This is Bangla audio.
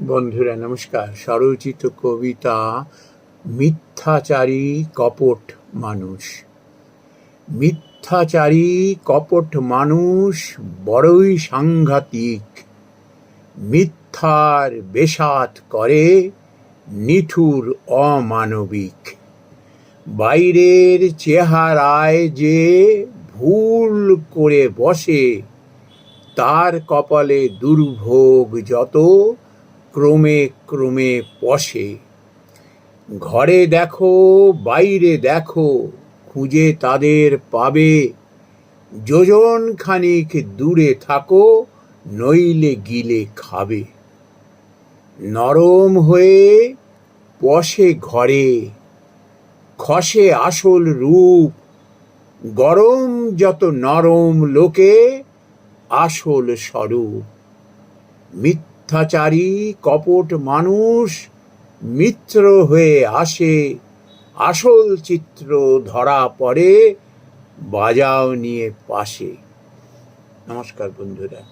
বন্ধুরা, নমস্কার। স্বরচিত কবিতা, মিথ্যাচারী কপট মানুষ। মিথ্যাচারী কপট মানুষ বড়ই সাংঘাতিক। মিথ্যার বেসাত করে নিঠুর অমানবিক। বাইরের চেহারায় যে ভুল করে বসে, তার কপালে দুর্ভোগ যত ক্রমে ক্রমে পশে। ঘরে দেখো, বাইরে দেখো, খুঁজে তাদের পাবে। যোজন খানিক দূরে থাকো, নইলে গিলে খাবে। নরম হয়ে পশে ঘরে, খসে আসল রূপ। গরম যত নরম লোকে, আসল স্বরূপ। মিথ্যাচারী কপট মানুষ মিত্র হয়ে আসে, আসল চিত্র ধরা পড়ে, বাজাও নিয়ে পাশে। নমস্কার বন্ধুরা।